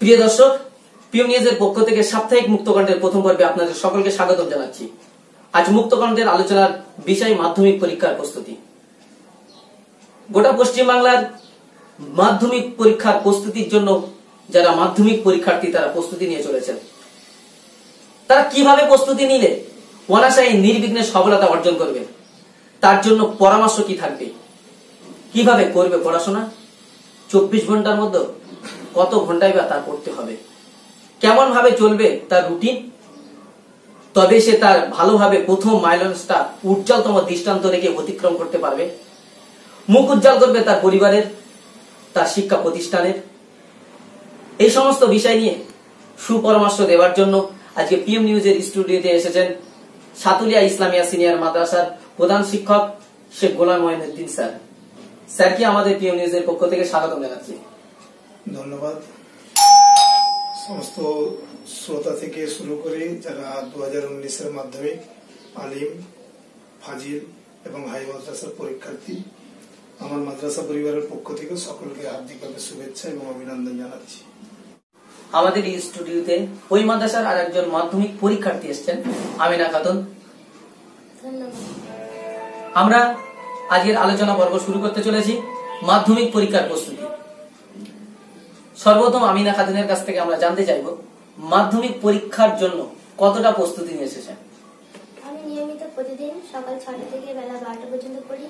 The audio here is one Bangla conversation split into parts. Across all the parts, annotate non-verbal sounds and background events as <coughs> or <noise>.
প্রিয় দর্শক পিএম নিউজের পক্ষ থেকে সাপ্তাহিক মুক্তকণ্ঠের প্রথম পর্বে আপনাদের সকলকে স্বাগত জানাচ্ছি। আজ মুক্তকণ্ঠের আলোচনার বিষয় মাধ্যমিক পরীক্ষার প্রস্তুতি। গোটা পশ্চিমবাংলার মাধ্যমিক পরীক্ষার প্রস্তুতির জন্য যারা মাধ্যমিক পরীক্ষার্থী, তারা প্রস্তুতি নিয়ে চলেছেন। তারা কীভাবে প্রস্তুতি নিলে অনাশায়ী নির্বিঘ্নে সফলতা অর্জন করবে? তার জন্য পরামর্শ কি থাকবে? কীভাবে করবে পড়াশোনা? চব্বিশ ঘণ্টার মধ্যে কত ঘন্টায় বা তার করতে হবে। কেমন ভাবে চলবে তার রুটিন তবে সে তার ভালোভাবে প্রথম মাইলন্সটা উজ্জ্বলতম দৃষ্টান্ত রেখে অতিক্রম করতে পারবে। মুখ উজ্জ্বল করবে তার পরিবারের, তার শিক্ষা প্রতিষ্ঠানের। এই সমস্ত বিষয় নিয়ে সুপরামর্শ দেওয়ার জন্য আজকে পিএম নিউজের স্টুডিওতে এসেছেন সাতুলিয়া ইসলামিয়া সিনিয়র মাদ্রাসার প্রধান শিক্ষক শেখ গোলাম মহিনুদ্দিন স্যার। স্যারকে আমাদের পিএম নিউজের পক্ষ থেকে স্বাগত জানাচ্ছি। ধন্যবাদ। সমস্ত শ্রোতা থেকে শুরু করে যারা দু হাজার উনিশের মাধ্যমিক আলিম ফাজিল এবং হাই মাদ্রাসার পরীক্ষার্থী আমার মাদ্রাসা পরিবারের পক্ষ থেকে সকলকে হার্দিকভাবে শুভেচ্ছা এবং অভিনন্দন জানাচ্ছি। আমাদের এই স্টুডিওতে ওই মাদ্রাসার আর একজন মাধ্যমিক পরীক্ষার্থী এসছেন আমিনা খাতুন। আমরা আজকের আলোচনা পর্ব শুরু করতে চলেছি। মাধ্যমিক পরীক্ষার প্রস্তুতি সর্বপ্রথম আমিনা খাতুনের কাছ থেকে আমরা জানতে চাইব মাধ্যমিক পরীক্ষার জন্য কতটা প্রস্তুতি নিয়ে এসেছেন? আমি নিয়মিত প্রতিদিন সকাল ছটা থেকে বেলা বারোটা পর্যন্ত পড়ি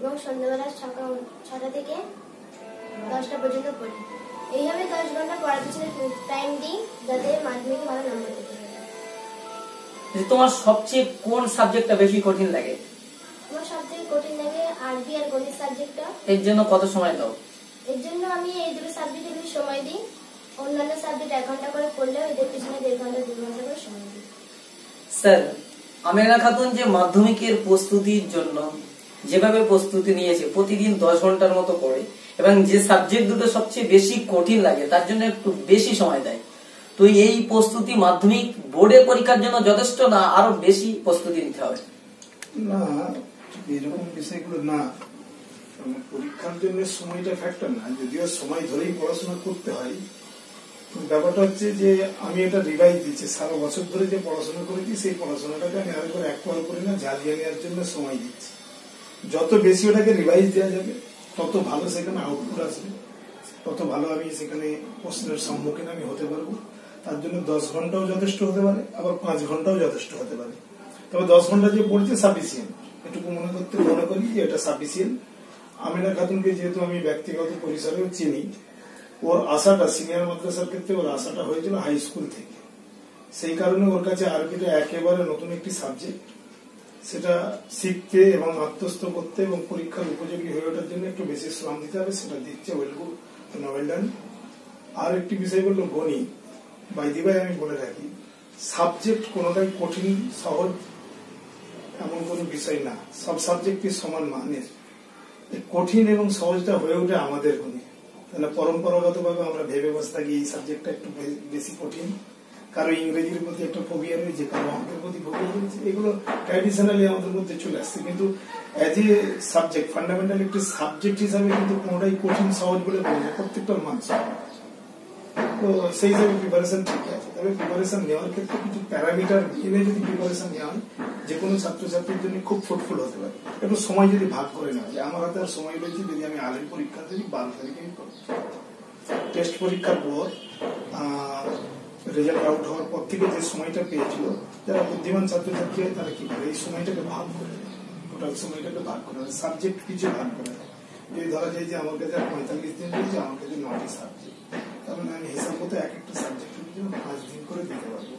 এবং সন্ধ্যাবেলা সকাল ছটা থেকে দশটা পর্যন্ত পড়ি। এইভাবে দশ ঘণ্টা পড়ার পিছনে টাইম দিই যাতে মাধ্যমিকে ভালো নম্বর পেতে তোমার সবচেয়ে কোন সাবজেক্টটা বেশি কঠিন লাগে? আমার সবচেয়ে কঠিন লাগে আরবি আর গণিত সাবজেক্টটা এর জন্য কত সময় দাও? এর জন্য আমি এই দুটো সাবজেক্টে বেশি সময় দিই। অন্যান্য সাবজেক্ট এক ঘণ্টা করে পড়লেও এদের পিছনে দেড় ঘণ্টা দু ঘণ্টা করে সময় দিই। স্যার আমিনা খাতুন যে মাধ্যমিকের প্রস্তুতির জন্য যেভাবে প্রস্তুতি নিয়েছে প্রতিদিন দশ ঘণ্টার মতো পড়ে এবং যে সাবজেক্ট দুটো সবচেয়ে বেশি কঠিন লাগে তার জন্য একটু বেশি সময় দেয়। তো এই প্রস্তুতি মাধ্যমিক বোর্ডের পরীক্ষার জন্য যথেষ্ট না আরও বেশি প্রস্তুতি নিতে হবে? না এরকম বিষয়গুলো না। পরীক্ষার জন্য সময়টা ফ্যাক্টর না। যদিও সময় ধরেই পড়াশোনা করতে হয় ব্যাপারটা হচ্ছে যে আমি এটা রিভাইজ দিচ্ছি। সারা বছর ধরে যে পড়াশোনা করেছি, সেই পড়াশোনাটাকে আমি আরেকবার একবার করে না জ্বালিয়ে নেওয়ার জন্য সময় দিচ্ছি। যত বেশি ওটাকে রিভাইজ দেওয়া যাবে, তত ভালো সেখানে আউটপুট আসবে। তত ভালো আমি সেখানে প্রশ্নের সম্মুখীন আমি হতে পারব। তার জন্য দশ ঘন্টাও যথেষ্ট হতে পারে, আবার পাঁচ ঘন্টাও যথেষ্ট হতে পারে। তবে দশ ঘণ্টা যে পড়ছে সাফিসিয়েন্ট এটুকু মনে করতে মনে করি যে এটা সাফিসিয়েন্ট আমিনা খাতুনকে যেহেতু আমি ব্যক্তিগত পরিসরেও চিনি, ওর আশাটা সিনিয়র মাদ্রাসার ক্ষেত্রে ওর আশাটা হয়েছিল হাই স্কুল থেকে। সেই কারণে ওর কাছে আরবিটা একেবারে নতুন একটি সাবজেক্ট সেটা শিখতে এবং আত্মস্থ করতে এবং পরীক্ষার উপযোগী হয়ে ওঠার জন্য একটু বেশি শ্রম দিতে হবে, সেটা দিচ্ছে আর একটি বিষয় বলল গণিত। বাইদি ভাই আমি বলে রাখি সাবজেক্ট কোনোটাই কঠিন, সহজ এমন কোনো বিষয় না। সব সাবজেক্টই সমান মানের। কঠিন এবং সহজটা হয়ে ওঠে আমাদের গুণে তাহলে পরম্পরাগত ভাবে আমরা ভেবে বসে থাকি এই সাবজেক্টটা একটু বেশি কঠিন। কারও ইংরেজির প্রতি একটা ফোবিয়া রয়েছে, কারও অঙ্কের প্রতি ফোবিয়া রয়েছে, এগুলো ট্র্যাডিশনালি আমাদের মধ্যে চলে আসছে। কিন্তু অ্যাজ এ সাবজেক্ট ফান্ডামেন্টাল একটি সাবজেক্ট হিসাবে কিন্তু কোনোটাই কঠিন, সহজ বলে বলে না। প্রত্যেকটার মান তো সেই হিসাবে প্রিপারেশন ঠিক তবে প্রিপারেশন নেওয়ার ক্ষেত্রে কিছু প্যারামিটার মেনে যদি প্রিপারেশন নেওয়া হয় যে কোনো ছাত্রছাত্রীর জন্য খুব ফ্রুটফুল হতে পারে। একটু সময় যদি ভাগ করে নেওয়া যায়, আমার হাতে আর সময় রয়েছে যদি আমি আলের পরীক্ষা দিই, বারো তারিখে টেস্ট পরীক্ষার পর রেজাল্ট আউট হওয়ার পর থেকে যে সময়টা পেয়েছিল, যারা বুদ্ধিমান ছাত্রছাত্রী হয় তারা কি করে? এই সময়টাকে ভাগ করে টোটাল সময়টাকে ভাগ করে নেয়। সাবজেক্ট কিছু ভাগ করে নেয়। যদি ধরা যায় যে আমার কাছে পঁয়তাল্লিশ দিন রয়েছে, আমার কাছে নটি সাবজেক্ট তার মানে আমি হিসাব মতো এক একটা সাবজেক্টের জন্য পাঁচ দিন করে দিতে পারব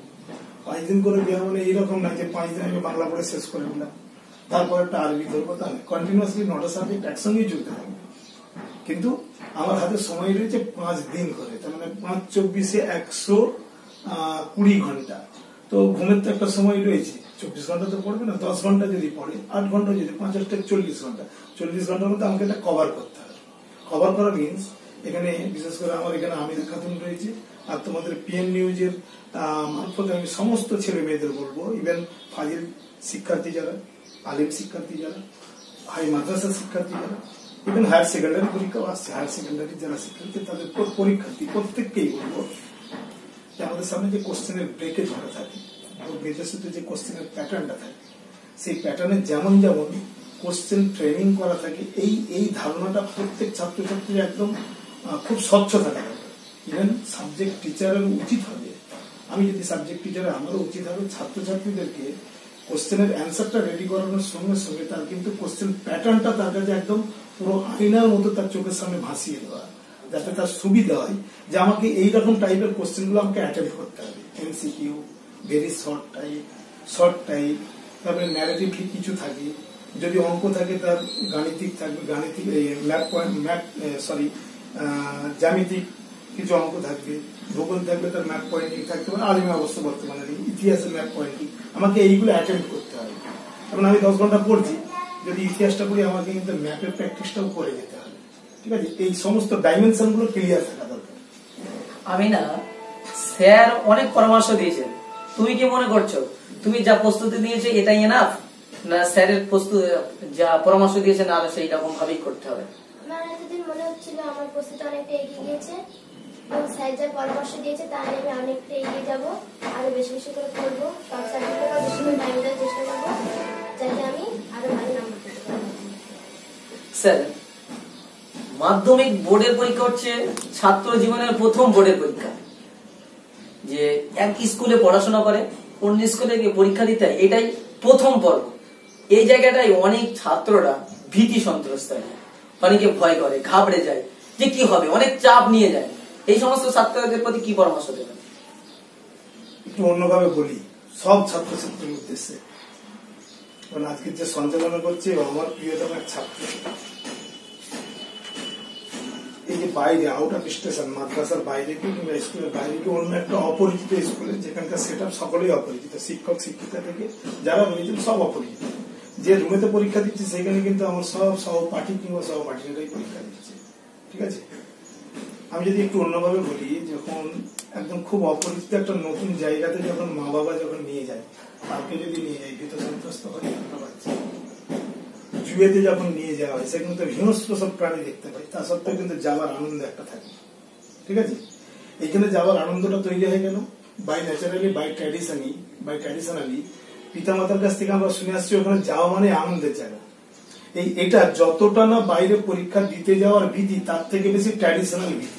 পাঁচ দিন করে দেওয়া মানে এইরকম না যে পাঁচ দিন আমি বাংলা পড়ে শেষ করে দিলাম। তারপর একটা আরবি ধরবো তা কন্টিনিউসলি নটা সাবজেক্ট একসঙ্গেই চলতে থাকবে কিন্তু আমার হাতে সময় রয়েছে পাঁচ দিন করে, তার মানে পাঁচ চব্বিশে একশো কুড়ি ঘণ্টা। তো ঘুমের তো একটা সময় রয়েছে। চব্বিশ ঘণ্টা তো পড়বে না, দশ ঘণ্টা যদি পড়ে, আট ঘণ্টা যদি পাঁচ আটটা চল্লিশ ঘণ্টা। চল্লিশ ঘণ্টার মধ্যে আমাকে এটা কভার করতে হবে। কভার করা মিনস এখানে বিশেষ করে আমার এখানে আমির খাতুন রয়েছে। আর তোমাদের পিএন নিউজের মারফতে আমি সমস্ত ছেলে মেয়েদের বলব ইভেন ফাজিল শিক্ষার্থী যারা, আলিম শিক্ষার্থী যারা, হাই মাদ্রাসা শিক্ষার্থী যারা ইভেন হায়ার সেকেন্ডারি পরীক্ষাও আসছে। হায়ার সেকেন্ডারি যারা শিক্ষার্থী, তাদের পর- পরীক্ষার্থী প্রত্যেককেই বলব যে আমাদের সামনে যে কোশ্চেনের ব্রেকে ধরা থাকে বিদেশিতে যে কোশ্চেনের প্যাটার্নটা থাকে, সেই প্যাটার্নে যেমন যেমন কোশ্চেন ট্রেনিং করা থাকে, এই এই ধারণাটা প্রত্যেক ছাত্রছাত্রীর একদম খুব স্বচ্ছ থাকা ইভেন সাবজেক্ট টিচারের উচিত হবে। আমি যদি সাবজেক্ট টিচার আমারও উচিত হবে। ছাত্রছাত্রীদেরকে কোশ্চেনের অ্যান্সারটা রেডি করানোর সঙ্গে সঙ্গে তার কিন্তু কোশ্চেন প্যাটার্নটা তার কাছে একদম পুরো আইনার মতো তার চোখের সামনে ভাসিয়ে দেওয়া, যাতে তার সুবিধা হয় যে আমাকে এইরকম টাইপের কোশ্চেনগুলো আমাকে অ্যাটেন্ড করতে হবে। MCQ very short type short type তারপরে ন্যারেটিভ কিছু থাকে। যদি অঙ্ক থাকে তার গাণিতিক থাকবে গাণিতিক ম্যাপ পয়েন্ট ম্যাপ সরি জ্যামিতিক কিছু অঙ্ক থাকবে ভূগোল থাকবে তার ম্যাপ পয়েন্টিং থাকতে পারে আলিমা অবশ্য বর্তমানে নেই, ইতিহাসের ম্যাপ পয়েন্টিং আমাকে এইগুলো অ্যাটেন্ড করতে হবে। কারণ আমি দশ ঘণ্টা পড়ছি যদি ইতিহাসটা পড়ি আমাকে কিন্তু ম্যাপের প্র্যাকটিসটাও করে যেতে হবে। ঠিক আছে? এই সমস্ত ডাইমেনশনগুলো ক্লিয়ার থাকা দরকার। আমি না স্যার অনেক পরামর্শ দিয়েছেন। তুমি কি মনে করছ? তুমি যা প্রস্তুতি দিয়েছ এটাই এনাফ না স্যারের প্রস্তুতি যা পরামর্শ দিয়েছেন আর সেই রকম ভাবেই করতে হবে। আমার এতদিন মনে হচ্ছিল আমার প্রস্তুতি অনেকটা এগিয়ে গিয়েছে। এবং স্যার যা পরামর্শ দিয়েছে তা নিয়ে আমি অনেকটা এগিয়ে যাব বেশি বেশি করে পড়ব মাধ্যমিক বোর্ডের পরীক্ষা হচ্ছে ছাত্র জীবনের প্রথম বোর্ডের পরীক্ষা। যে এক স্কুলে পড়াশোনা করে, অন্য স্কুলে গিয়ে পরীক্ষা দিতে এটাই প্রথম পর্ব। এই জায়গাটায় অনেক ছাত্ররা ভীতি সন্ত্রস্ত হয়। অনেকে ভয় করে, ঘাবড়ে যায় যে কি হবে? অনেক চাপ নিয়ে যায়। এই সমস্ত ছাত্রদের প্রতি কি পরামর্শ দেবেন? একটু অন্যভাবে বলি, সব ছাত্রছাত্রীর উদ্দেশ্যে। কারণ আজকে যে সঞ্চালনা করছে আমার প্রিয়তম এক ছাত্র। এই যে বাইরে আউট অফ স্টেশন মাদ্রাসার বাইরে কি কিংবা স্কুলের বাইরে কি অন্য একটা অপরিচিত স্কুলে যেখানকার সেট আপ সকলেই অপরিচিত, শিক্ষক, শিক্ষিকা থেকে যারা রয়েছেন সব অপরিচিত। যে রুমেতে পরীক্ষা দিচ্ছে, সেখানে কিন্তু আমার সব সহপাঠী কিংবা সহপাঠীরাই পরীক্ষা দিচ্ছে। ঠিক আছে? আমি যদি একটু অন্যভাবে বলি, যখন একদম খুব অপরিচিত একটা নতুন জায়গাতে যখন মা বাবা যখন নিয়ে যায় তাকে যদি নিয়ে যায়, ভীত সন্ত্রস্ত হয় জুয়েতে যখন নিয়ে যাওয়া হয়, সেখানে তো হিংস্র সব প্রাণী দেখতে পাই। তা সত্ত্বেও কিন্তু যাওয়ার আনন্দ একটা থাকে। ঠিক আছে? এখানে যাওয়ার আনন্দটা তৈরি হয় কেন? By naturally by traditionally by traditionally পিতামাতার কাছ থেকে আমরা শুনে আসছি, ওখানে যাওয়া মানে আনন্দের জায়গা। এই, এটা যতটা না বাইরে পরীক্ষা দিতে যাওয়ার ভীতি তার থেকে বেশি ট্র্যাডিশনাল ভীতি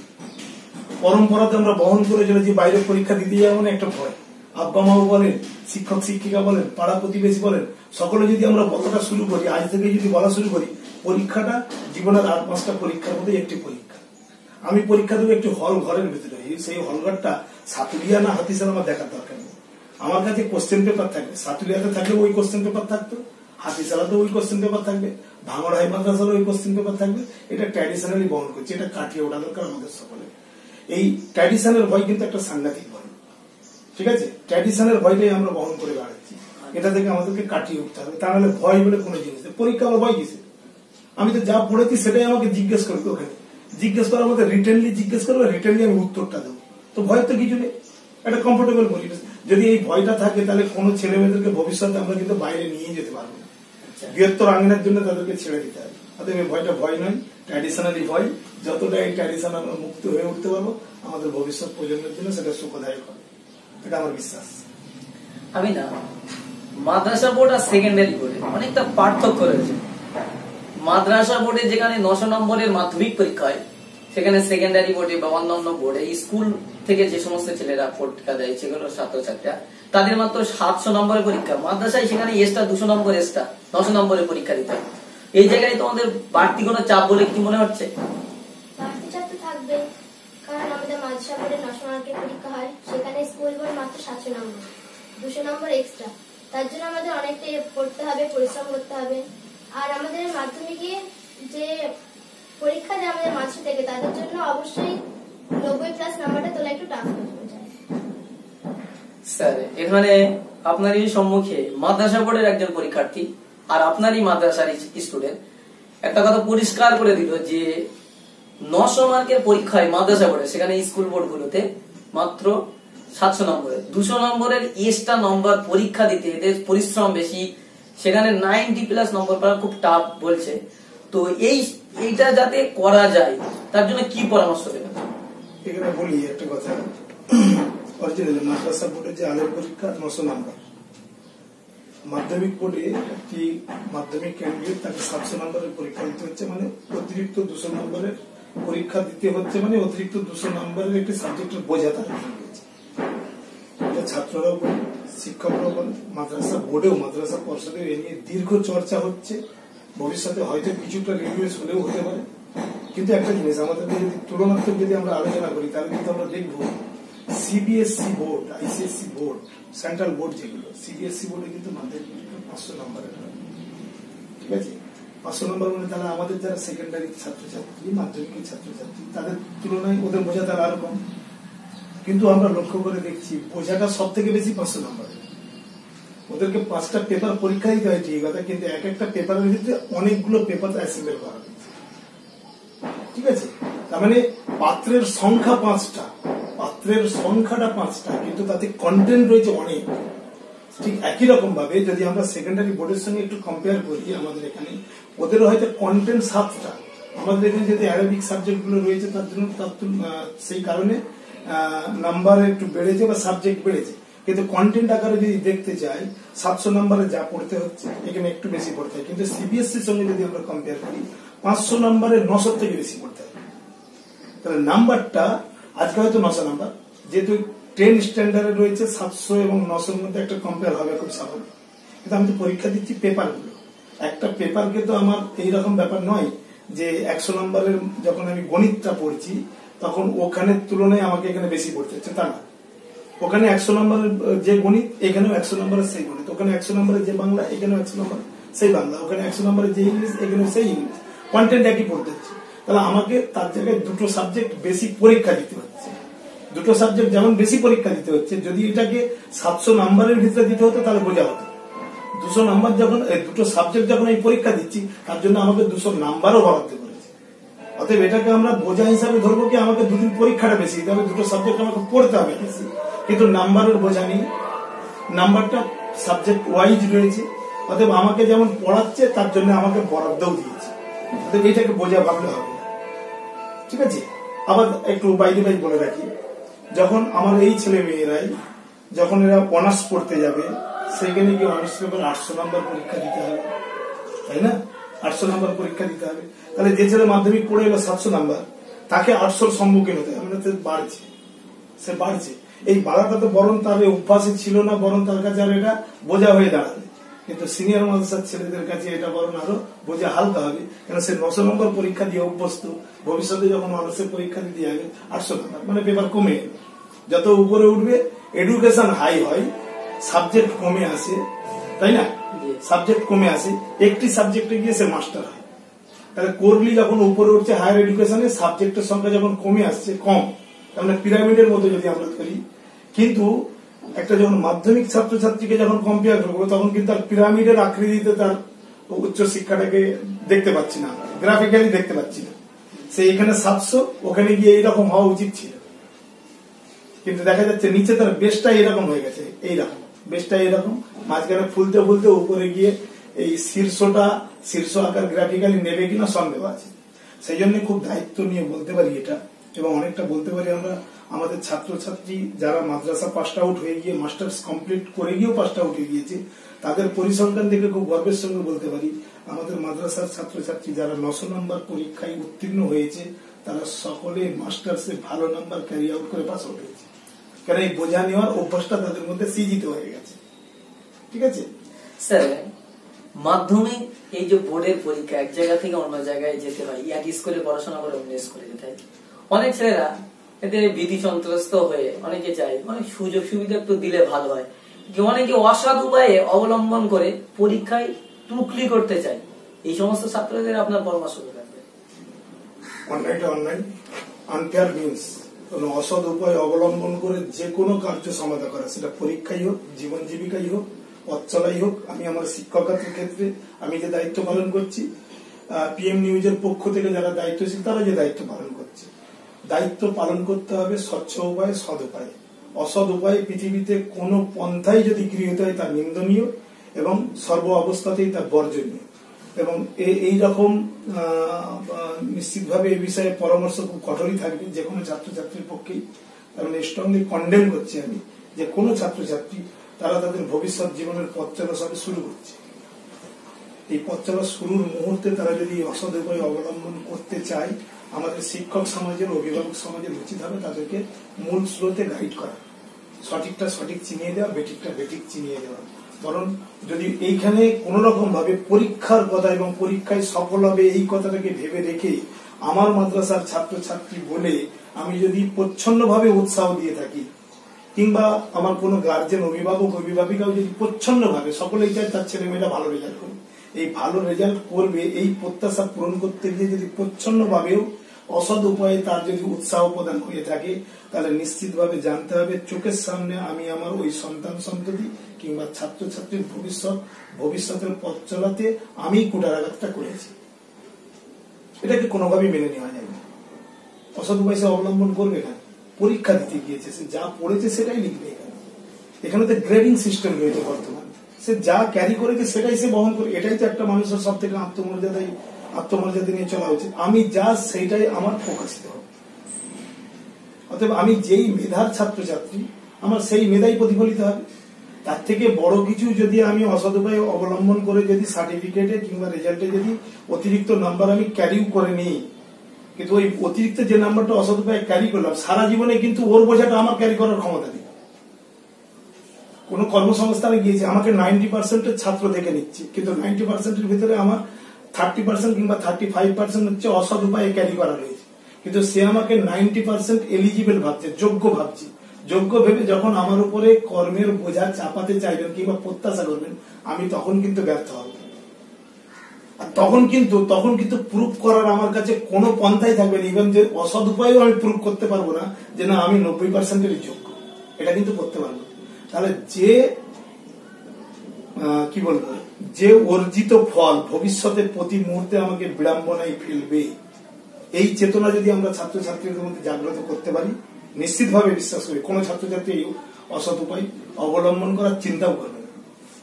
পরম্পরাতে আমরা বহন করে চলেছি বাইরে পরীক্ষা দিতে যাওয়া মানে একটা ভয়। আব্বা মাও বলেন, শিক্ষক, শিক্ষিকা বলেন, পাড়া প্রতিবেশী বলেন, সকলে যদি আমরা বলাটা শুরু করি, আজ থেকে যদি বলা শুরু করি, পরীক্ষাটা জীবনের আট পাঁচটা পরীক্ষার মধ্যে একটি পরীক্ষা। আমি পরীক্ষা দেবো একটি হল ঘরের ভিতরে। সেই হলঘরটা সাতুলিয়া না হাতিসার আমার দেখার দরকার নেই। আমার কাছে কোশ্চেন পেপার থাকবে। সাতুলিয়াতে থাকলে ওই কোশ্চেন পেপার থাকতো হাতিসালাতে ওই কোশ্চেন পেপার থাকবে ভাঙড় হাই মাদ্রাসার ওই কোশ্চেন পেপার থাকবে। এটা ট্র্যাডিশনালি বহন করছে, এটা কাটিয়ে ওঠা দরকার আমাদের সকলে এই ট্র্যাডিশনের ভয় কিন্তু একটা সাংঘাতিক ভয়। ঠিক আছে? ট্র্যাডিশনের ভয়টাই আমরা বহন করে বেড়াচ্ছি। এটা থেকে আমাদেরকে কাটিয়ে উঠতে হবে। তা নাহলে ভয় বলে কোনো জিনিস। পরীক্ষা ভয় কিসে আমি তো যা পড়েছি সেটাই আমাকে জিজ্ঞেস করবে ওখানে। জিজ্ঞেস করার মধ্যে রিটেনলি জিজ্ঞেস করবে, রিটেনলি আমি উত্তরটা দেবো। তো ভয় তো কিছু নেই। একটা কমফোর্টেবল পরিবেশ যদি এই ভয়টা থাকে, তাহলে কোনো ছেলে মেয়েদেরকে ভবিষ্যতে আমরা কিন্তু বাইরে নিয়ে যেতে পারব না। বৃহত্তর আঙিনার জন্য তাদেরকে ছেড়ে দিতে হবে। অতএব এই ভয়টা ভয় নয়। ট্র্যাডিশনালি ভয় যতটা এই ট্র্যাডিশন আমরা মুক্ত হয়ে উঠতে পারব, আমাদের ভবিষ্যৎ প্রজন্মের জন্য সেটা সুখদায়ক হবে। এটা আমার বিশ্বাস। আমি না, মাদ্রাসা বোর্ড আর সেকেন্ডারি বোর্ডে অনেকটা পার্থক্য রয়েছে। মাদ্রাসা বোর্ডে যেখানে নশো নম্বরের মাধ্যমিক পরীক্ষা হয়, সেখানে সেকেন্ডারি বোর্ডে বা অন্যান্য বোর্ডে স্কুল থেকে যে সমস্ত ছেলেরা পরীক্ষা দেয় সেগুলো ছাত্রছাত্রীরা, তাদের মাত্র সাতশো নম্বরের পরীক্ষা। মাদ্রাসায় সেখানে এসটা দুশো নম্বর এসটা নশো নম্বরের পরীক্ষা দিতে হয়। এই জায়গায় তোমাদের বাড়তি কোনো চাপ বলে কি মনে হচ্ছে? বাড়তি চাপ তো থাকবে কারণ আমাদের মাদ্রাসা নশো মার্কের পরীক্ষা হয় সেখানে স্কুল বোর্ড মাত্র সাতশো নম্বর দুশো নম্বর এক্সট্রা তার জন্য আমাদের অনেকটাই পড়তে হবে পরিশ্রম করতে হবে। আর আমাদের মাধ্যমিকে যে পরীক্ষা আমাদের থেকে তাদের জন্য অবশ্যই নব্বই প্লাস নাম্বারটা তোলা একটু টাফ স্যার এখানে আপনারই সম্মুখে মাদ্রাসা বোর্ডের একজন পরীক্ষার্থী আর আপনারই মাদ্রাসার স্টুডেন্ট একটা কথা পরিষ্কার করে দিল যে নশো মার্কের পরীক্ষায় মাদ্রাসা বোর্ডে সেখানে স্কুল বোর্ডগুলোতে মাত্র সাতশো নম্বরে। দুশো নম্বরের এক্সট্রা নম্বর পরীক্ষা দিতে এদের পরিশ্রম বেশি সেখানে নাইনটি প্লাস নম্বর পাওয়া খুব টাফ বলছে। তো এই এইটা যাতে করা যায় তার জন্য কি পরামর্শ দেবেন? এখানে বলি একটা কথা। <coughs> অরিজিনাল মাদ্রাসা বোর্ডের যে আলেম পরীক্ষা নশো নাম্বার। মাধ্যমিক বোর্ডে একটি মাধ্যমিক ক্যান্ডিডেট তাকে সাতশো নম্বরের পরীক্ষা দিতে হচ্ছে মানে অতিরিক্ত দুশো নম্বরের পরীক্ষা দিতে হচ্ছে মানে অতিরিক্ত দুশো নম্বরের একটি সাবজেক্টের বোঝা তার ছাত্ররাও বলে, শিক্ষকরাও বলে, মাদ্রাসা বোর্ডেও, মাদ্রাসা পর্ষদেও এ নিয়ে দীর্ঘ চর্চা হচ্ছে। ভবিষ্যতে হয়তো কিছুটা রিভিউস হলেও হতে পারে। কিন্তু একটা জিনিস, আমাদের যদি তুলনাত্মক যদি আমরা আলোচনা করি, তাহলে কিন্তু আমরা দেখব CBSE board ICSE board central board যেগুলো সিবিএসসি বোর্ডে কিন্তু মাধ্যমিক পরীক্ষা পাঁচশো নম্বরের হয়। ঠিক আছে? পাঁচশো নম্বর মানে তাহলে আমাদের যারা সেকেন্ডারি ছাত্রছাত্রী মাধ্যমিকের ছাত্রছাত্রী, তাদের তুলনায় ওদের বোঝা তারা আরও কম। কিন্তু আমরা লক্ষ্য করে দেখছি, বোঝাটা সব থেকে বেশি পাঁচশো নম্বরের ওদেরকে পাঁচটা পেপার পরীক্ষা দিতে হয় ঠিক কথা কিন্তু এক একটা পেপারের ভিতরে অনেকগুলো পেপার অ্যাসেম্বল করা ঠিক আছে? তার মানে পাত্রের সংখ্যা পাঁচটা। পাত্রের সংখ্যাটা পাঁচটা, কিন্তু তাতে কন্টেন্ট রয়েছে অনেক। ঠিক একই রকম ভাবে যদি আমরা সেকেন্ডারি বোর্ডের সঙ্গে একটু কম্পেয়ার করি আমাদের এখানে, ওদেরও হয়তো কন্টেন্ট সাতটা। আমাদের এখানে যদি অ্যারাবিক সাবজেক্টগুলো রয়েছে, তার জন্য, তার সেই কারণে নাম্বার একটু বেড়েছে বা সাবজেক্ট বেড়েছে। কিন্তু কন্টেন্ট আকারে যদি দেখতে চাই সাতশো নম্বরে যা পড়তে হচ্ছে, এখানে একটু বেশি পড়তে হয়। কিন্তু সিবিএসসির সঙ্গে যদি আমরা কম্পেয়ার করি, পাঁচশো নম্বরে নশো থেকে বেশি পড়তে হয়। তাহলে নাম্বারটা আজকে হয়তো নশো নাম্বার যেহেতু টেন স্ট্যান্ডার্ডে রয়েছে, সাতশো এবং নশোর মধ্যে একটা কম্পেয়ার হবে খুব স্বাভাবিক। কিন্তু আমি তো পরীক্ষা দিচ্ছি পেপারগুলো একটা পেপারকে তো আমার এইরকম ব্যাপার নয় যে একশো নম্বরের যখন আমি গণিতটা পড়ছি, তখন ওখানে তুলনায় আমাকে এখানে বেশি পড়তে হচ্ছে, তা না। ওখানে একশো নম্বরের যে গণিত, এখানেও একশো নম্বরের সেই গণিত। ওখানে একশো নম্বরের যে বাংলা, এখানেও একশো নম্বর সেই বাংলা। ওখানে একশো নম্বরের যে ইংলিশ, এখানেও সেই ইংলিশ। কন্টেন্ট একই পড়তে হচ্ছে। তাহলে আমাকে তার জায়গায় দুটো সাবজেক্ট বেশি পরীক্ষা দিতে হচ্ছে। দুটো সাবজেক্ট যেমন বেশি পরীক্ষা দিতে হচ্ছে, যদি এটাকে সাতশো নাম্বারের ভিতরে দিতে হতো তাহলে বোঝা হতো। দুশো নাম্বার যখন দুটো সাবজেক্ট যখন আমি পরীক্ষা দিচ্ছি, তার জন্য আমাকে দুশো নাম্বারও বরাদ্দ করেছে অতএব এটাকে আমরা বোঝা হিসাবে ধরবো কি আমাকে দুদিন পরীক্ষাটা বেশি দিতে হবে, দুটো সাবজেক্ট আমাকে পড়তে হবে বেশি। কিন্তু নাম্বারের বোঝা নেই। নাম্বারটা সাবজেক্ট ওয়াইজ রয়েছে। অতএব আমাকে যেমন পড়াচ্ছে, তার জন্য আমাকে বরাদ্দও দিয়েছে। অতএব এটাকে বোঝা ভাবলে হবে। ঠিক আছে? আবার একটু বাইরে বাইরে বলে রাখি। যখন আমার এই ছেলে মেয়েরাই, যখন এরা অনার্স পড়তে যাবে, সেখানে গিয়ে অনার্স পেপার আটশো নম্বর পরীক্ষা দিতে হবে। তাই না? আটশো নম্বর পরীক্ষা দিতে হবে। তাহলে যে ছেলে মাধ্যমিক পড়ে এলো সাতশো নাম্বার তাকে আটশোর সম্মুখীন হতে হবে। মানে বাড়ছে। সে বাড়ছে। এই বাড়াটা তো বরং তার অভ্যাসে ছিল না, বরং তার কাছে আর এটা বোঝা হয়ে দাঁড়াবে কিন্তু সিনিয়র মাদ্রাসার ছেলেদের কাছে এটা বরং আরও বোঝা হালকা হবে। কেন সে নশো নম্বর পরীক্ষা দিয়ে অভ্যস্ত। ভবিষ্যতে যখন মানুষের পরীক্ষা দিতে যাবে আটশো নম্বর মানে পেপার কমে। যত উপরে উঠবে এডুকেশন হাই হয়। সাবজেক্ট কমে আসে। তাই না? সাবজেক্ট কমে আসে। একটি সাবজেক্টে গিয়ে সে মাস্টার হয়। তাহলে কোরলি যখন উপরে উঠছে হায়ার এডুকেশনে সাবজেক্টের সংখ্যা যখন কমে আসছে কম। তার মানে পিরামিডের মতো যদি আমরা করি কিন্তু একটা যখন মাধ্যমিক ছাত্রছাত্রীকে যখন কম্পেয়ার করব, তখন কিন্তু তার পিরামিডের আকৃতিতে তার উচ্চ শিক্ষাটাকে দেখতে পাচ্ছি না গ্রাফিক্যালি দেখতে পাচ্ছি না। সে এখানে সাতশো, ওখানে গিয়ে এইরকম হওয়া উচিত ছিল। কিন্তু দেখা যাচ্ছে নিচে তার বেশটা এরকম হয়ে গেছে, এইরকম। বেশটা এরকম, মাঝখানে ফুলতে ফুলতে উপরে গিয়ে এই শীর্ষটা, শীর্ষ আকার গ্রাফিক্যালি নেবে কিনা সন্দেহ আছে। সেই জন্য খুব দায়িত্ব নিয়ে বলতে পারি এটা, এবং অনেকটা বলতে পারি আমরা আমাদের ছাত্রছাত্রী যারা মাদ্রাসা পাস আউট হয়ে গিয়ে মাস্টার্স কমপ্লিট করে গিয়েও পাস আউট হয়ে গিয়েছে, তাদের পরিসংখ্যান দেখে খুব গর্বের সঙ্গে বলতে পারি, আমাদের মাদ্রাসার ছাত্রছাত্রী যারা নশো নম্বর পরীক্ষায় উত্তীর্ণ হয়েছে, তারা সকলে মাস্টার্সে ভালো নাম্বার ক্যারি আউট করে পাস আউট হয়েছে। কারণ এই বোঝা নেওয়ার অভ্যাসটা তাদের মধ্যে সৃজিত হয়ে গেছে। ঠিক আছে? স্যার মাধ্যমিক এই যে বোর্ডের পরীক্ষা, এক জায়গা থেকে অন্য জায়গায় যেতে হয় এক স্কুলে পড়াশোনা করে অন্য স্কুলে যেতে হয়। অনেক ছেলেরা এতে ভীতি সন্ত্রস্ত হয়ে অনেকে চায় অনেক সুযোগ সুবিধা একটু দিলে ভালো হয়। অনেকে অসৎ উপায়ে অবলম্বন করে পরীক্ষায় টুকলি করতে চায়। এই সমস্ত ছাত্রদের আপনার পরামর্শ থাকবে? অন্যায়টা অন্যায়। আনফেয়ার মিনস কোন অসৎ উপায় অবলম্বন করে যে কোনো কার্য সমাধা করা। সেটা পরীক্ষাই হোক, জীবন জীবিকাই হোক, পথ চলাই হোক। আমি আমার শিক্ষকতার ক্ষেত্রে আমি যে দায়িত্ব পালন করছি পিএম নিউজের পক্ষ থেকে যারা দায়িত্বশীল, তারা যে দায়িত্ব পালন দায়িত্ব পালন করতে হবে, স্বচ্ছ উপায়ে, সৎ উপায়ে। অসৎ উপায়ে পৃথিবীতে কোনো পন্থাই যদি গৃহীত হয়, তা নিন্দনীয় এবং সর্ব অবস্থাতেই তা বর্জনীয়। এবং এ- এই রকম নিশ্চিতভাবে এই বিষয়ে পরামর্শ খুব কঠোরই থাকবে। যে কোনো ছাত্রছাত্রীর পক্ষেই তার মানে স্ট্রংলি কন্ডেম করছি আমি যে কোনো ছাত্রছাত্রী, তারা তাদের ভবিষ্যৎ জীবনের পথ চলা শুরু করছে। এই পথ চলা শুরুর মুহূর্তে তারা যদি অসৎ উপায় অবলম্বন করতে চায় আমাদের শিক্ষক সমাজের, অভিভাবক সমাজের উচিত হবে তাদেরকে মূল স্রোতে গাইড করা। সঠিকটা সঠিক চিনিয়ে দেওয়া, বেঠিকটা বেঠিক চিনিয়ে দেওয়া। বরং যদি এইখানে কোন রকম ভাবে পরীক্ষার কথা এবং পরীক্ষায় সফল হবে এই কথাটাকে ভেবে রেখে আমার মাদ্রাসার ছাত্রছাত্রী বলে আমি যদি প্রচ্ছন্ন ভাবে উৎসাহ দিয়ে থাকি, কিংবা আমার কোনো গার্জেন অভিভাবক, অভিভাবিকাও যদি প্রচ্ছন্ন ভাবে সকলেই চায় তার ছেলে মেয়েরা ভালো রেজাল্ট করবে এই ভালো রেজাল্ট করবে, এই প্রত্যাশা পূরণ করতে গিয়ে যদি প্রচ্ছন্ন ভাবেও অসৎ উপায়ে তার যদি উৎসাহ প্রদান হয়ে থাকে, তাহলে নিশ্চিতভাবে জানতে হবে, চোখের সামনে আমি আমার ওই সন্তান সন্ততি কিংবা ছাত্রছাত্রীর ভবিষ্যৎ, ভবিষ্যতের পথ চলাতে আমি কুটারাঘাতটা করেছি। এটাকে কোনোভাবেই মেনে নেওয়া না। অসৎ উপায় সে অবলম্বন করবে না, পরীক্ষা দিতে গিয়েছে, সে যা পড়েছে সেটাই লিখবে এখানে। এখানে তো গ্রেডিং সিস্টেম রয়েছে বর্তমানে। সে যা ক্যারি করেছে সেটাই সে বহন করে, এটাই তো একটা মানুষের সব থেকে আত্মমর্যাদাই আত্মমর্যাদা নিয়ে চলা উচিত। আমি যা সেইটাই আমার প্রকাশিত। হবে অতএব আমি যেই মেধার ছাত্রছাত্রী, আমার সেই মেধাই প্রতিফলিত হবে। তার থেকে বড় কিছু যদি আমি অসৎ উপায় অবলম্বন করে যদি সার্টিফিকেটে কিংবা রেজাল্টে যদি অতিরিক্ত নাম্বার আমি ক্যারিও করে নিই, কিন্তু ওই অতিরিক্ত যে নাম্বারটা অসৎ ক্যারি করলাম, সারা জীবনে কিন্তু ওর বোঝাটা আমার ক্যারি করার ক্ষমতা নেই। কোন কর্মসংস্থানে গিয়েছে, আমাকে নাইনটি পার্সেন্টের ছাত্র থেকে নিচ্ছে, কিন্তু নাইনটি পার্সেন্টের ভিতরে আমার থার্টি পার্সেন্ট কিংবা থার্টি ফাইভ পার্সেন্ট হচ্ছে অসৎ উপায়ে ক্যারি করা রয়েছে। কিন্তু সে আমাকে নাইনটি পার্সেন্ট এলিজিবল ভাবছে, যোগ্য ভাবছে। যোগ্য ভেবে যখন আমার উপরে কর্মের বোঝা চাপাতে চাইবেন কিংবা প্রত্যাশা করবেন, আমি তখন কিন্তু ব্যর্থ হব। আর তখন কিন্তু তখন কিন্তু প্রুফ করার আমার কাছে কোনো পন্থাই থাকবে না। ইভেন যে অসৎ উপায়েও আমি প্রুফ করতে পারব না, যে না, আমি নব্বই পার্সেন্টের যোগ্য। এটা কিন্তু করতে পারব তাহলে যে কি বলব? যে অর্জিত ফল ভবিষ্যতে প্রতি মুহূর্তে আমাকে বিড়ম্বনায় ফেলবে, এই চেতনা যদি আমরা ছাত্রছাত্রীদের মধ্যে জাগ্রত করতে পারি, নিশ্চিতভাবে বিশ্বাস করি, কোনো ছাত্রছাত্রী এই অসৎ উপায় অবলম্বন করার চিন্তাও করবে না।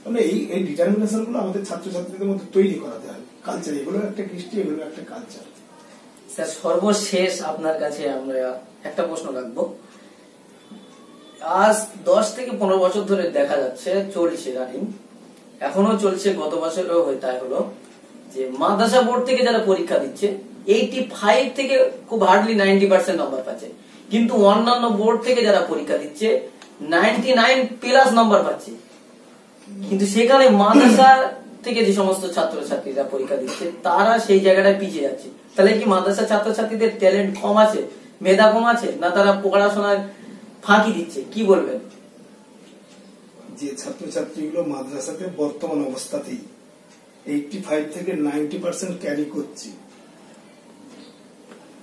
তাহলে এই এই ডিটারমিনেশনগুলো আমাদের ছাত্রছাত্রীদের মধ্যে তৈরি করাতে হয়। কালচার এগুলো একটা কৃষ্টি এগুলো একটা কালচার স্যার, সর্বশেষ আপনার কাছে আমরা একটা প্রশ্ন রাখব। আজ দশ থেকে পনেরো বছর ধরে দেখা যাচ্ছে চলছে রানিং এখনও চলছে, গত বছরও তাই হলো, যে মাদ্রাসা বোর্ড থেকে যারা পরীক্ষা দিচ্ছে এইটি ফাইভ থেকে খুব হার্ডলি নাইনটি পার্সেন্ট নাম্বার পাচ্ছে। কিন্তু অন্যান্য বোর্ড থেকে যারা পরীক্ষা দিচ্ছে নাইনটি নাইন প্লাস নাম্বার পাচ্ছে। কিন্তু সেখানে মাদ্রাসা থেকে যে সমস্ত ছাত্রছাত্রীরা পরীক্ষা দিচ্ছে, তারা সেই জায়গাটায় পিছিয়ে যাচ্ছে। তাহলে কি মাদ্রাসা ছাত্রছাত্রীদের ট্যালেন্ট কম আছে, মেধা কম আছে, না তারা পড়াশোনায় ফাঁকি দিচ্ছে? কি বলবেন? যে ছাত্রছাত্রীগুলো মাদ্রাসাতে বর্তমান অবস্থাতেই এইটটি ফাইভ থেকে নাইনটি পার্সেন্ট ক্যারি করছে।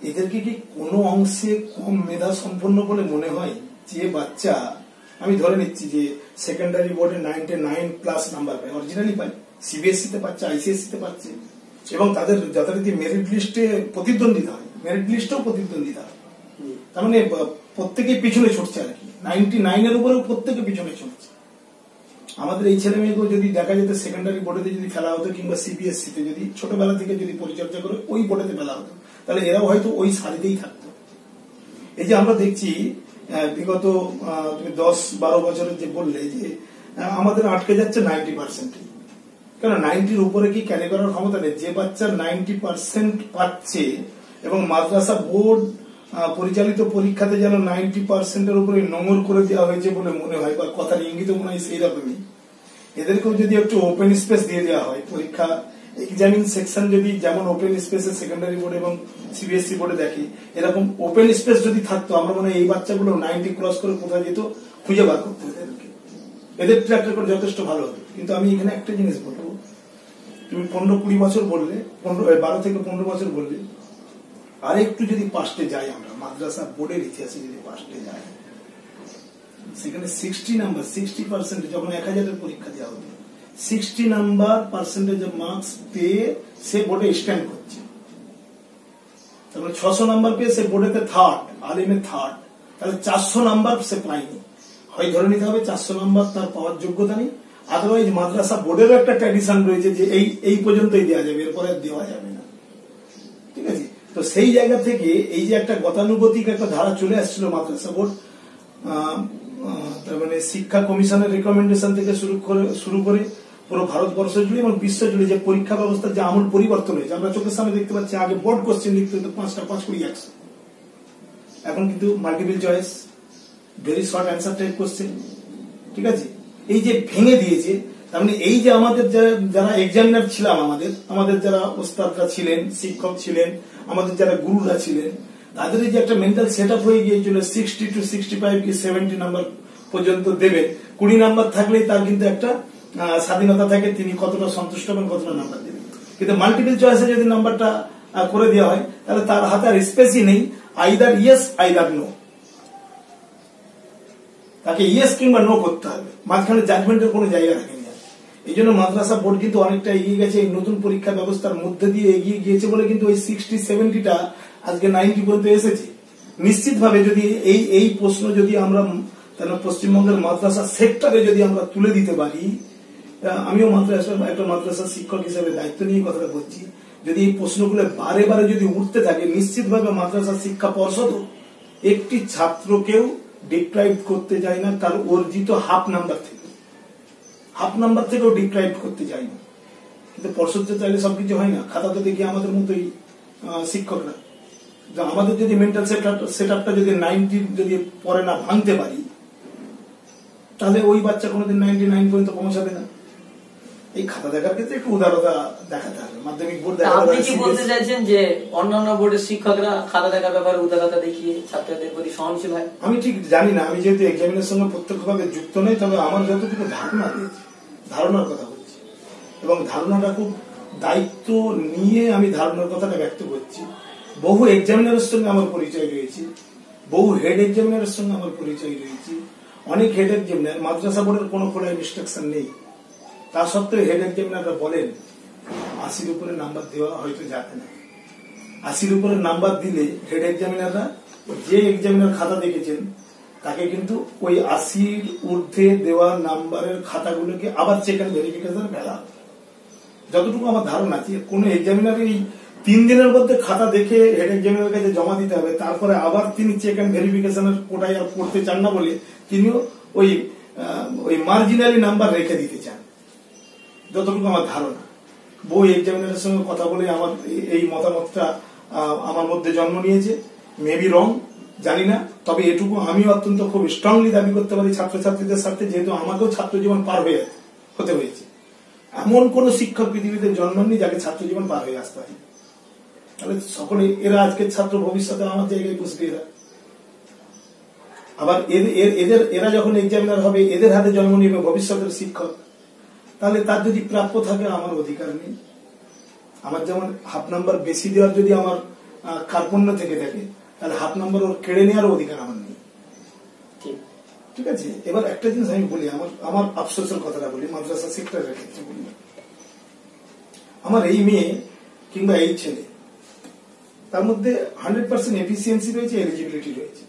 এদেরকে কি কোনো অংশে কম মেধা সম্পন্ন বলে মনে হয়? যে বাচ্চা আমি ধরে নিচ্ছি যে সেকেন্ডারি বোর্ডে নাইনটে নাইন প্লাস নাম্বার পায় অরিজিনালি পায় সিবিএসসি তে পাচ্ছে আইসিএসসি তে পাচ্ছে এবং তাদের যথারীতি মেরিট লিস্টে প্রতিদ্বন্দ্বিতা হয়। মেরিট লিস্টেও প্রতিদ্বন্দ্বিতা হয়। তার মানে প্রত্যেকেই পিছনে ছুটছে আর কি। নাইনটি নাইনের উপরেও প্রত্যেকে পিছনে ছুটছে। আমাদের এই ছেলে মেয়েকেও যদি দেখা যেত সেকেন্ডারি বোর্ডে যদি ফেলা হতো কিংবা সিবিএসসি তে যদি ছোটবেলা থেকে যদি পরিচর্যা করে ওই বোর্ডেতে ফেলা হতো, তাহলে এরাও হয়তো ওই সারিতেই থাকতো। এই যে আমরা দেখছি বিগত তুমি দশ বারো বছরের যে বললে যে আমাদের আটকে যাচ্ছে নাইনটি পার্সেন্ট কেন নাইনটির উপরে কি ক্যারি করার ক্ষমতা নেই? যে বাচ্চার নাইনটি পার্সেন্ট পাচ্ছে এবং মাদ্রাসা বোর্ড পরিচালিত পরীক্ষাতে যেন নাইনটি পার্সেন্টের উপরে নোংর করে দেওয়া হয়েছে বলে মনে হয়, বা কথার ইঙ্গিত মনে হয় সেই রকমই। এদেরকেও যদি একটু ওপেন স্পেস দিয়ে দেওয়া হয়, পরীক্ষা এক্সামিন সেকশন যদি যেমন ওপেন স্পেসে সেকেন্ডারি বোর্ড এবং সিবিএসসি বোর্ডে দেখি, এরকম ওপেন স্পেস যদি থাকতো, আমরা মনে এই বাচ্চাগুলো নাইনটি ক্রস করে কোথায় যেত, খুঁজে বার করতে এদেরকে। এদের ট্র্যাক রেকর্ড যথেষ্ট ভালো হতো কিন্তু আমি এখানে একটা জিনিস বলব, তুমি পনেরো কুড়ি বছর বললে, পনেরো বারো থেকে পনেরো বছর বললে আর একটু যদি পাস্টে যাই আমরা, মাদ্রাসা বোর্ডের ইতিহাসে যদি পাস্টে যাই, সেখানে সিক্সটি নাম্বার সিক্সটি পার্সেন্ট যখন এক হাজারের পরীক্ষা দেওয়া হতো সিক্সটি নাম্বার পার্সেন্টেজ মার্কস পেয়ে সে বোর্ডে স্ট্যান্ড করছে। তারপরে ছশো নাম্বার পেয়ে সে বোর্ডেতে থার্ড আলিমে থার্ড তাহলে চারশো নাম্বার সে পায়নি। হয় ধরে নিতে হবে চারশো নাম্বার তার পাওয়ার যোগ্যতা নেই আদারওয়াইজ মাদ্রাসা বোর্ডেরও একটা ট্র্যাডিশন রয়েছে যে এই এই পর্যন্তই দেওয়া যাবে, এরপরে দেওয়া যাবে তো সেই জায়গা থেকে এই যে একটা গতানুগতিক একটা ধারা চলে আসছিল মাদ্রাসা বোর্ড তার মানে শিক্ষা কমিশনের রেকমেন্ডেশন থেকে শুরু করে শুরু করে পুরো ভারতবর্ষ জুড়ে এবং বিশ্ব জুড়ে যে পরীক্ষা ব্যবস্থার যে আমূল পরিবর্তন হয়েছে, আমরা চোখের সামনে দেখতে পাচ্ছি আগে বোর্ড কোশ্চেন লিখতে হতো, পাঁচটা পাঁচ কুড়ি একশো। এখন কিন্তু multiple choice very short answer type question ঠিক আছে? এই যে ভেঙে দিয়েছে তার মানে এই যে আমাদের যারা এক্সামিনার ছিলাম আমাদের আমাদের যারা ওস্তাদরা ছিলেন, শিক্ষক ছিলেন, আমাদের যারা গুরুরা ছিলেন, তাদের যে একটা মেন্টাল সেট আপ হয়ে গিয়েছিল সিক্সটি টু সিক্সটি ফাইভ কি সেভেন্টি নাম্বার পর্যন্ত দেবে। কুড়ি নাম্বার থাকলেই তার কিন্তু একটা স্বাধীনতা থাকে, তিনি কতটা সন্তুষ্ট হবেন, কতটা নাম্বার দেবেন। কিন্তু মাল্টিপল চয়েসে যদি নাম্বারটা করে দেওয়া হয়, তাহলে তার হাতে আর স্পেসই নেই আইদার ইয়েস আইদার নো তাকে ইয়েস কিংবা নো করতে হবে। মাঝখানে জাজমেন্টের কোনো জায়গা আর। এই জন্য মাদ্রাসা বোর্ড কিন্তু অনেকটা এগিয়ে গেছে, এই নতুন পরীক্ষা ব্যবস্থার মধ্যে দিয়ে এগিয়ে গিয়েছে বলে কিন্তু ওই সিক্সটি সেভেন্টিটা আজকে নাইনটি পর্যন্ত এসেছে। নিশ্চিতভাবে যদি এই এই প্রশ্ন যদি আমরা পশ্চিমবঙ্গের মাদ্রাসা সেক্টরে যদি আমরা তুলে দিতে পারি আমিও মাদ্রাসা, একটা মাদ্রাসা শিক্ষক হিসেবে দায়িত্ব নিয়ে কথাটা বলছি। যদি এই প্রশ্নগুলো বারে বারে যদি উঠতে থাকে, নিশ্চিতভাবে মাদ্রাসা শিক্ষা পর্ষদও একটি ছাত্রকেও ডিপ্রাইভ করতে যায় না, তার অর্জিত হাফ নাম্বার থেকে। হাফ নাম্বার থেকেও ডিপ্রাইভ করতে যায় না। কিন্তু পর্ষদ তো চাইলে সবকিছু হয় না। খাতাতে দেখি আমাদের মতোই শিক্ষকরা। আমাদের যদি মেন্টাল সেট আপটা যদি নাইনটি যদি পরে না ভাঙতে পারি তাহলে ওই বাচ্চা কোনোদিন নাইনটি নাইন পর্যন্ত পৌঁছাবে না। এই খাতা দেখার ক্ষেত্রে একটু উদারতা দেখাতে হবে। মাধ্যমিক বোর্ড আপনি কি বলতে চাইছেন যে অন্যান্য বোর্ডের শিক্ষকরা খাতা দেখার ব্যাপারে উদারতা দেখিয়ে ছাত্রদের প্রতি সহনশীল হয়? আমি ঠিক জানি না। আমি যেহেতু এক্সামিনের সঙ্গে প্রত্যক্ষভাবে যুক্ত নই তবে আমার যতটুকু ধারণা রয়েছে ধারণার কথা বলছি। এবং ধারণাটা খুব দায়িত্ব নিয়ে আমি ধারণার কথাটা ব্যক্ত করছি। বহু এক্সামিনারের সঙ্গে আমার পরিচয় রয়েছে। বহু হেড এক্সামিনারের সঙ্গে আমার পরিচয় রয়েছে। অনেক হেড এক্সামিনার মাদ্রাসা বোর্ডের কোনো খোলা ইনস্ট্রাকশন নেই। তা সত্ত্বেও হেড এক্সামিনাররা বলেন, আশির উপরে নাম্বার দেওয়া হয়তো যাবে না। আশির উপরে নাম্বার দিলে হেড এক্সামিনাররা যে এক্সামিনার খাতা দেখেছেন তাকে কিন্তু ওই আশির ঊর্ধ্বে দেওয়া নাম্বারের খাতাগুলোকে আবার চেক অ্যান্ড ভেরিফিকেশন ফেলা। যতটুকু আমার ধারণা, যে কোনো এক্সামিনার এই তিন দিনের মধ্যে খাতা দেখে হেড এক্সামিনার কাছে জমা দিতে হবে, তারপরে আবার তিনি চেক অ্যান্ড ভেরিফিকেশনের কোটায় আর করতে চান না বলে তিনিও ওই ওই মার্জিনালি নাম্বার রেখে দিতে চান। যতটুকু আমার ধারণা। বউ এক্সামিনারের সঙ্গে কথা বলে আমার এই মতামতটা আমার মধ্যে জন্ম নিয়েছে। মেবি রং জানি না তবে এটুকু আমি অত্যন্ত খুব স্ট্রংলি দাবি করতে পারি ছাত্রছাত্রীদের সাথে যেহেতু আমাকেও ছাত্র জীবন পার হয়ে হতে হয়েছে। এমন কোন শিক্ষক পৃথিবীতে জন্মাননি যাকে ছাত্র জীবন পার হয়ে আসতে হয় তাহলে সকলে, এরা আজকের ছাত্র ভবিষ্যতে আমার জায়গায় বসবে এরা। আবার এদের- এদের, এরা যখন এক্সামিনার হবে, এদের হাতে জন্ম নেবে ভবিষ্যতের শিক্ষক। তাহলে তার যদি প্রাপ্য থাকে, আমার অধিকার নেই। আমার যেমন হাফ নাম্বার বেশি দেওয়ার যদি আমার কার্পণ্য থেকে থাকে তাহলে হাফ নাম্বার ওর কেড়ে নেওয়ার অধিকার আমার নেই। ঠিক। ঠিক আছে? এবার একটা জিনিস আমি বলি আমার আমার আফসোসের কথাটা বলি মাদ্রাসা সেক্টরের ক্ষেত্রে বলি। আমার এই মেয়ে কিংবা এই ছেলে তার মধ্যে হান্ড্রেড পার্সেন্ট এফিসিয়েন্সি রয়েছে এলিজিবিলিটি রয়েছে।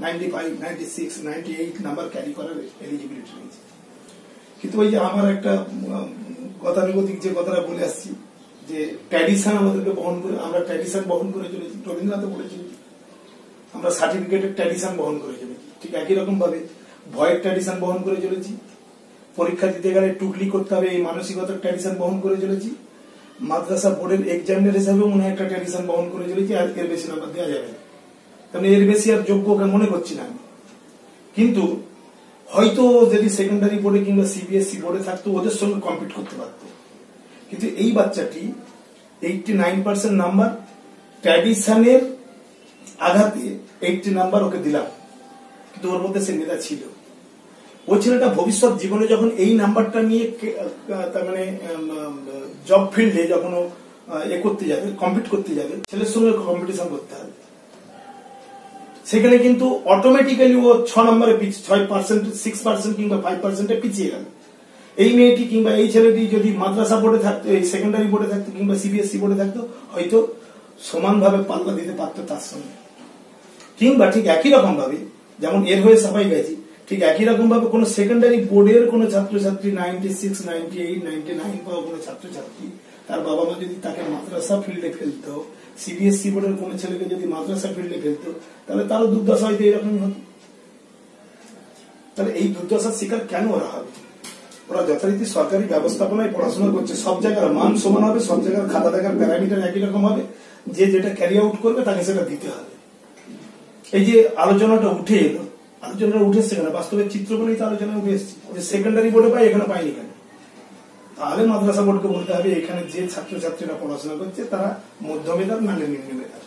Ninety five ninety six ninety eight number carry করার এলিজিবিলিটি রয়েছে। কিন্তু ওই যে আমার একটা গতানুগতিক যে কথাটা বলে আসছি যে ট্র্যাডিশন আমাদেরকে বহন করে আমরা ট্র্যাডিশন বহন করে চলেছি রবীন্দ্রনাথ বলেছেন আমরা সার্টিফিকেটের ট্র্যাডিশন বহন করে চলেছি। ঠিক একই রকম ভাবে ভয়ের ট্র্যাডিশন বহন করে চলেছি। পরীক্ষা দিতে গেলে টুকলি করতে হবে, এই মানসিকতার ট্র্যাডিশন বহন করে চলেছি। মাদ্রাসা বোর্ডের এক্সামিনার হিসাবেও মনে একটা ট্র্যাডিশন বহন করে চলেছি, আর এর বেশি নাম্বার দেওয়া যাবে কারণ এর বেশি আর যোগ্য ওকে মনে করছি না আমি। কিন্তু হয়তো যদি সেকেন্ডারি বোর্ডে কিংবা সিবিএসসি বোর্ডে থাকতো, ওদের সঙ্গে কম্পিট করতে পারত। কিন্তু এই বাচ্চাটি এইটটি নাইন পার্সেন্ট নাম্বার ট্র্যাডিশনের আঘাতে এইটটি নাম্বার ওকে দিলাম, কিন্তু ওর মধ্যে সে মেধা ছিল। ওই ছেলেটা ভবিষ্যৎ জীবনে যখন এই নাম্বারটা নিয়ে তার মানে জব ফিল্ডে যখন ও এ করতে যাবে কম্পিট করতে যাবে, ছেলের সঙ্গে কম্পিটিশন করতে হবে। সেখানে কিন্তু অটোমেটিক্যালি ও ছ নম্বরে পিছ, ছয় পার্সেন্ট সিক্স পার্সেন্ট কিংবা ফাইভ পার্সেন্টে পিছিয়ে গেল। এই মেয়েটি কিংবা এই ছেলেটি যদি মাদ্রাসা বোর্ডে থাকতো এই সেকেন্ডারি বোর্ডে থাকতো কিংবা সিবিএসসি বোর্ডে থাকতো, হয়তো সমানভাবে পাল্লা দিতে পারতো তার সঙ্গে। কিংবা ঠিক একই রকম ভাবে যেমন এর হয়ে সাফাই গেছি ঠিক একই রকম ভাবে কোন সেকেন্ডারি বোর্ডের কোন ছাত্রছাত্রী ninety six ninety eight ninety nine পাওয়া কোন ছাত্রছাত্রী, তার বাবা মা যদি তাকে মাদ্রাসা ফিল্ডে ফেলতো সিবিএসসি বোর্ডের কোন ছেলেকে যদি মাদ্রাসা ফিল্ডে ফেলতো, তাহলে তারও দুর্দশা হয়তো এরকমই হতো। তাহলে এই দুর্দশার শিকার কেন ওরা হবে? ওরা যথারীতি সরকারি ব্যবস্থাপনায় পড়াশোনা করছে, সব জায়গার মান সমান হবে, সব জায়গার খাতা দেখার প্যারামিটার একই রকম হবে, যে যেটা ক্যারি আউট করবে তাকে সেটা দিতে হবে। এই যে আলোচনাটা উঠে এলো আলোচনাটা উঠে এসছে কেন? বাস্তবের চিত্র বলেই তো আলোচনা উঠে এসছে। যে সেকেন্ডারি বোর্ডে পাই এখানে পাইনি কেন? তাহলে মাদ্রাসা বোর্ডকে বলতে হবে এখানে যে ছাত্রছাত্রীরা পড়াশোনা করছে তারা মধ্য মেধার না নিম্ন মেধার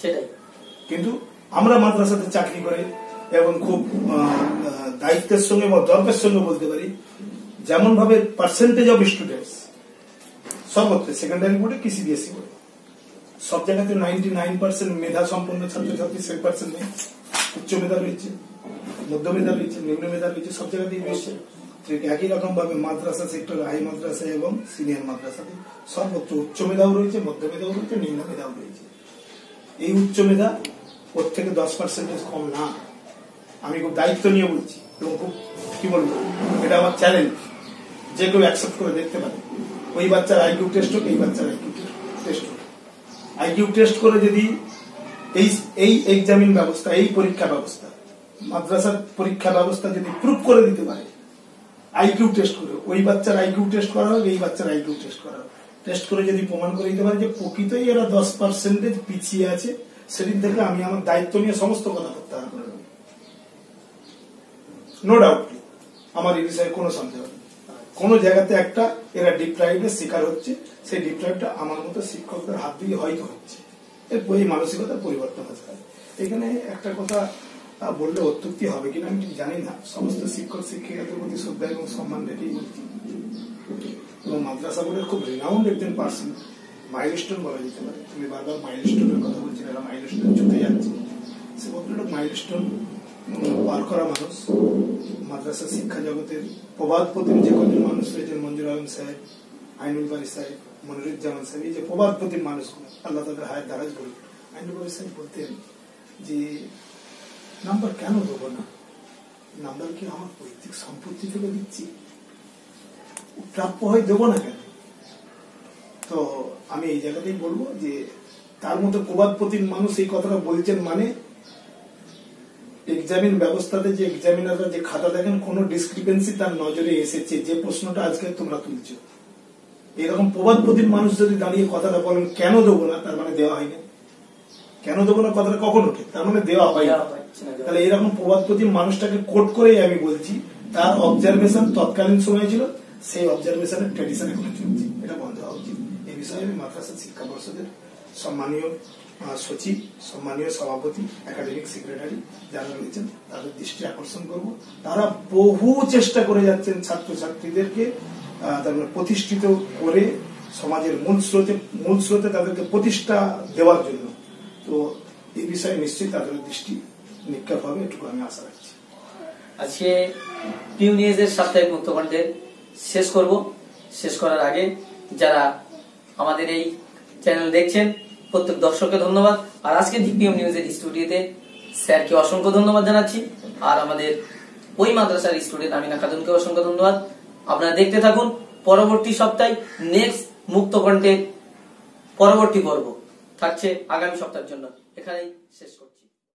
সেটাই। কিন্তু আমরা মাদ্রাসাতে চাকরি করে এবং খুব দায়িত্বের সঙ্গে বা দর্পের সঙ্গে বলতে পারি যেমন ভাবে পার্সেন্টেজ অফ স্টুডেন্টস সর্বত্র সেকেন্ডারি বোর্ডে কি সিবিএসই বোর্ডে সব জায়গাতে নাইনটি নাইন পার্সেন্ট মেধা সম্পন্ন ছাত্রছাত্রী সেন পার্সেন্ট নেই। উচ্চ মেধা রয়েছে, মধ্য মেধা রয়েছে, নিম্ন মেধা রয়েছে, সব জায়গাতেই রয়েছে। একই রকম ভাবে মাদ্রাসা সেক্টর হাই মাদ্রাসা এবং সিনিয়র মাদ্রাসাতে সর্বত্র উচ্চ মেধাও রয়েছে, মধ্য মেধাও রয়েছে, নিম্ন মেধাও রয়েছে। এই উচ্চ মেধা ওর থেকে দশ পার্সেন্টেজ কম না। আমি খুব দায়িত্ব নিয়ে বলছি এবং খুব, কি বলব, এটা আমার চ্যালেঞ্জ যে কেউ অ্যাকসেপ্ট করে দেখতে পারে। ওই বাচ্চার আইকিউ টেস্ট হোক, এই বাচ্চার আইকিউ আইকিউ টেস্ট করে যদি এই এই এক্সামিন ব্যবস্থা, এই পরীক্ষা ব্যবস্থা, মাদ্রাসার পরীক্ষা ব্যবস্থা যদি প্রুভ করে দিতে পারে আইকিউ টেস্ট করে, ওই বাচ্চার আইকিউ টেস্ট করা হোক, এই বাচ্চার আইকিউ টেস্ট করা হোক। টেস্ট করে যদি প্রমাণ করে দিতে পারে যে প্রকৃতই এরা দশ পার্সেন্টেজ পিছিয়ে আছে, সেদিন থেকে আমি আমার দায়িত্ব নিয়ে সমস্ত কথা প্রত্যাহার করে নেব। নো ডাউট আমার এই বিষয়ে কোনো সন্দেহ নেই। কোন জায়গাতে একটা এরা ডিপ্রাইভের শিকার হচ্ছে, সেই ডিপ্রাইভটা আমার মতো শিক্ষকদের হাত দিয়ে হয়তো হচ্ছে। এর এই মানসিকতার পরিবর্তন হতে হবে এখানে একটা কথা বললে অত্যুক্তি হবে কিনা আমি ঠিক জানি না। সমস্ত শিক্ষক, শিক্ষিকাদের প্রতি শ্রদ্ধা এবং সম্মান রেখেই বলছি। এবং মাদ্রাসা বোর্ডের খুব রিনাউন্ড একজন পার্সন মাইলস্টোন বলা যেতে পারে। তুমি বারবার মাইলস্টোনের কথা বলছি এরা মাইলস্টোন ছুটে যাচ্ছে। সে ভদ্রলোক মাইলস্টোন পার করা মানুষ, মাদ্রাসা শিক্ষা জগতের প্রবাদপতির যে কজন মানুষ রয়েছেন, মঞ্জুর আলম সাহেব, আইনুল বাড়ি সাহেব, মনিরুজ্জামান সাহেব, এই যে প্রবাদপতির মানুষগুলো, আল্লাহ তাদের হায়াত দারাজ করুন আইনুল বাড়ি সাহেব বলতেন যে, নাম্বার কেন দেবো না? নাম্বার কি আমার পৈতৃক সম্পত্তি থেকে দিচ্ছি? প্রাপ্য হয় দেবো না কেন? তো আমি এই জায়গাতেই বলব যে, তার মতো প্রবাদপতির মানুষ এই কথাটা বলছেন মানে এক্সামিন ব্যবস্থাতে যে এক্সামিনাররা যে খাতা দেখেন কোন ডিসক্রিপেন্সি তার নজরে এসেছে। যে প্রশ্নটা আজকে তোমরা তুলছো। এরকম প্রবাদপতির মানুষ যদি দাঁড়িয়ে কথাটা বলেন কেন দেবো না? তার মানে দেওয়া হয়নি। কেন দেবো না? কথাটা কখন ওঠে? তার মানে দেওয়া হয় তাহলে এরকম প্রবাদপতির মানুষটাকে কোট করেই আমি বলছি তার অবজারভেশন তৎকালীন সময় ছিল সেই অবজারভেশনের ট্রেডিশন এখনও চলছে। এটা বন্ধ হওয়া উচিত। এই বিষয়ে আমি মাদ্রাসা শিক্ষা পর্ষদের সম্মানীয় সচিব, সম্মানীয় সভাপতি একাডেমিক সেক্রেটারি যারা রয়েছেন, তাদের দৃষ্টি আকর্ষণ করব। তারা বহু চেষ্টা করে যাচ্ছেন ছাত্রছাত্রীদেরকে তার মানে প্রতিষ্ঠিত করে সমাজের মূল স্রোতে মূল স্রোতে তাদেরকে প্রতিষ্ঠা দেওয়ার জন্য। তো এই বিষয়ে নিশ্চয়ই তাদের দৃষ্টি নিক্ষেপ হবে, এটুকু আমি আশা রাখছি। আজকে পিউ সাপ্তাহিক মুক্তকণ্ঠের শেষ করব। শেষ করার আগে যারা আমাদের এই চ্যানেল দেখছেন প্রত্যেক দর্শককে ধন্যবাদ। আর আজকে ডিপিএম নিউজের স্টুডিওতে স্যারকে অসংখ্য ধন্যবাদ জানাচ্ছি। আর আমাদের ওই মাদ্রাসার স্টুডেন্ট আমিনা খাতুনকে অসংখ্য ধন্যবাদ। আপনারা দেখতে থাকুন পরবর্তী সপ্তাহে নেক্সট মুক্ত কণ্ঠের পরবর্তী পর্ব। থাকছে আগামী সপ্তাহের জন্য। এখানেই শেষ করব